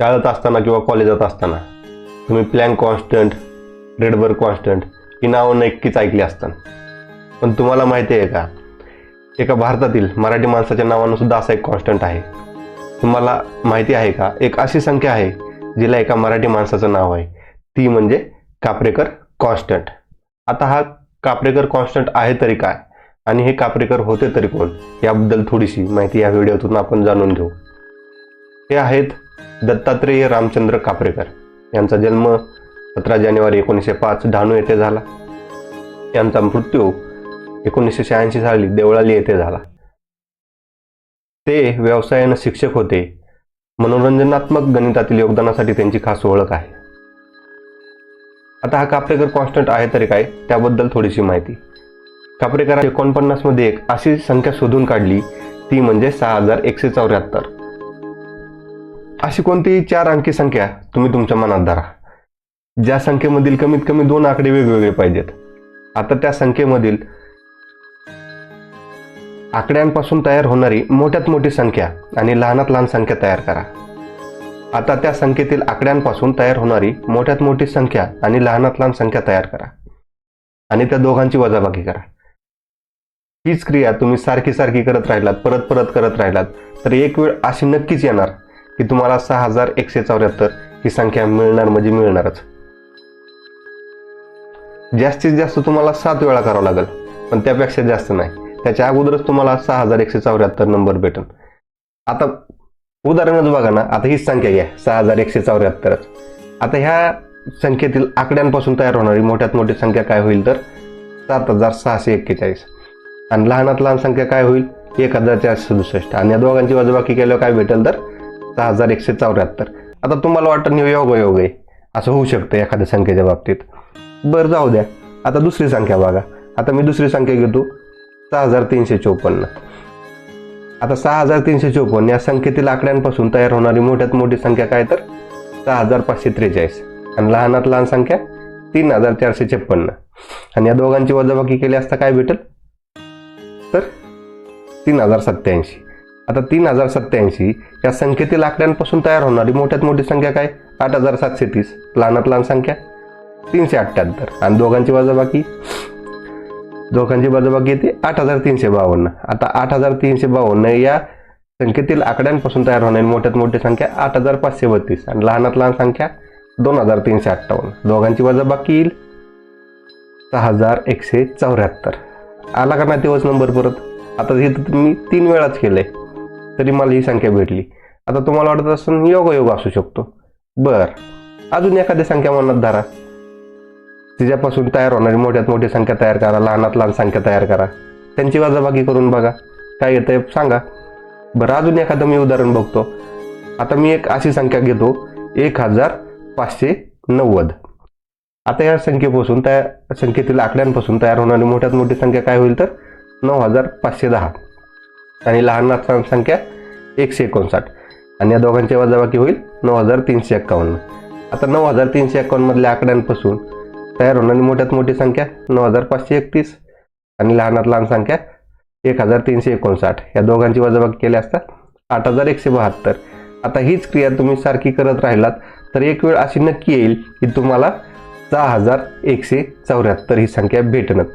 शाळेत असताना किंवा कॉलेजात असताना तुम्ही प्लॅन कॉन्स्टंट रेडबर कॉन्स्टंट ही नावं नक्कीच ऐकली असतात. पण तुम्हाला माहिती आहे का? एका भारतातील मराठी माणसाच्या नावानं सुद्धा असा एक कॉन्स्टंट आहे. तुम्हाला माहिती आहे का? एक अशी संख्या आहे जिला एका मराठी माणसाचं नाव आहे. ती म्हणजे कापरेकर कॉन्स्टंट आता हा कापरेकर कॉन्स्टंट आहे तरी काय? आणि हे कापरेकर होते तरी कोण? याबद्दल थोडीशी माहिती या व्हिडिओतून आपण जाणून घेऊ. हे आहेत दत्तात्रेय रामचंद्र कापरेकर. यांचा जन्म सतरा जानेवारी एकोणीसशे पाच डहाणू येथे झाला. यांचा मृत्यू एकोणीसशे शहाऐंशी साली देवळाली येथे झाला. ते व्यवसायानं शिक्षक होते. मनोरंजनात्मक गणितातील योगदानासाठी त्यांची खास ओळख आहे. आता हा कापरेकर कॉन्स्टंट आहे तरी काय त्याबद्दल थोडीशी माहिती. कापरेकर एकोणपन्नासमध्ये एक अशी संख्या शोधून काढली ती म्हणजे सहा हजार एकशे चौऱ्याहत्तर. अशी कोणतीही चार अंकी संख्या तुम्ही तुमच्या मनात धरा. ज्या संख्येमधील कमीत कमी दोन आकडे वेगवेगळे पाहिजेत. आता त्या संख्येमधील आकड्यांपासून तयार होणारी मोठ्यात मोठी संख्या आणि लहानात लहान संख्या तयार करा. आता त्या संख्येतील आकड्यांपासून तयार होणारी मोठ्यात मोठी संख्या आणि लहानात लहान संख्या तयार करा. आणि त्या दोघांची वजाबाकी करा. हीच क्रिया तुम्ही सारखी सारखी करत राहिलात परत परत करत राहिलात तर एक वेळ अशी नक्कीच येणार. की तुम्हाला सहा हजार एकशे चौऱ्याहत्तर ही संख्या मिळणार म्हणजे मिळणारच. जास्तीत जास्त तुम्हाला सात वेळा करावं लागेल पण त्यापेक्षा जास्त नाही. त्याच्या अगोदरच तुम्हाला सहा हजार एकशे चौऱ्याहत्तर नंबर भेटेल आता उदाहरणच बघा ना आता हीच संख्या घ्या सहा हजार एकशे चौऱ्याहत्तरच. आता ह्या संख्येतील आकड्यांपासून तयार होणारी मोठ्यात मोठी संख्या काय होईल तर? सात हजार सहाशे एक्केचाळीस. आणि लहानात लहान संख्या काय होईल? एक हजार चारशे सदुसष्ट. आणि या दोघांची वजाबाकी केल्यावर काय भेटेल तर? सहा हजार एकशे चौऱ्याहत्तर. आता तुम्हाला वाटतं नाही योग योग आहे. असं होऊ शकतं एखाद्या संख्येच्या बाबतीत. बरं जाऊ द्या. आता दुसरी संख्या बघा. आता मी दुसरी संख्या घेतो. सहा हजार तीनशे चोपन्न. आता सहा हजार तीनशे चोपन्न या संख्येतील आकड्यांपासून तयार होणारी मोठ्यात मोठी संख्या काय तर? सहा हजार पाचशे त्रेचाळीस. आणि लहानात लहान संख्या तीन हजार चारशे छप्पन्न. आणि या दोघांची वजाबाकी केली असता काय भेटेल? तर तीन हजार सत्याऐंशी आता तीन हजार सत्याऐंशी या संख्येतील आकड्यांपासून तयार होणारी मोठ्यात मोठी संख्या काय? आठ हजार सातशे तीस. लहानात लहान संख्या? तीनशे अठ्ठ्याहत्तर. आणि दोघांची वजाबाकी? दोघांची वजाबाकी येते आठ हजार तीनशे बावन्न. आता आठ हजार तीनशे बावन्न या संख्येतील आकड्यांपासून तयार होणारी मोठ्यात मोठी संख्या आठ हजार पाचशे बत्तीस. आणि लहानात लहान संख्या दोन हजार तीनशे अठ्ठावन्न. दोघांची वजाबाकी येईल सहा हजार एकशे चौऱ्याहत्तर. आला का नाही तेव्हाच नंबर परत? आता हे तर मी तीन वेळाच केलंय. तरी मला ही संख्या भेटली. आता तुम्हाला वाटत असून योग योग असू शकतो. बर. अजून एखादी संख्या मनात धरा. तिच्यापासून तयार होणारी मोठ्यात मोठी संख्या तयार करा लहानात लहान संख्या तयार करा. त्यांची वजाबाकी करून बघा. काय येतंय सांगा. बरं अजून एखादं मी उदाहरण बघतो. आता मी एक अशी संख्या घेतो. एक हजार पाचशे नव्वद. आता या संख्येपासून त्या संख्येतील आकड्यांपासून तयार होणारी मोठ्यात मोठी संख्या काय होईल तर? नऊ हजार पाचशे दहा. आणि लहान संख्या एकशे एकोणसाठ. आणि या दोघांची वजाबाकी होईल नऊ हजार तीनशे एक्कावन्न. आता नऊ हजार तीनशे एक्कावन्नमधल्या आकड्यांपासून तयार होणारी मोठ्यात मोठी संख्या नऊ हजार पाचशे एकतीस आणि लहानात लहान संख्या एक हजार तीनशे एकोणसाठ. या दोघांची वजाबाकी केली असता आठ हजार एकशे बहात्तर. आता हीच क्रिया तुम्ही सारखी करत राहिलात तर एक वेळ अशी नक्की येईल की तुम्हाला सहा हजार एकशे चौऱ्याहत्तर ही संख्या भेटणार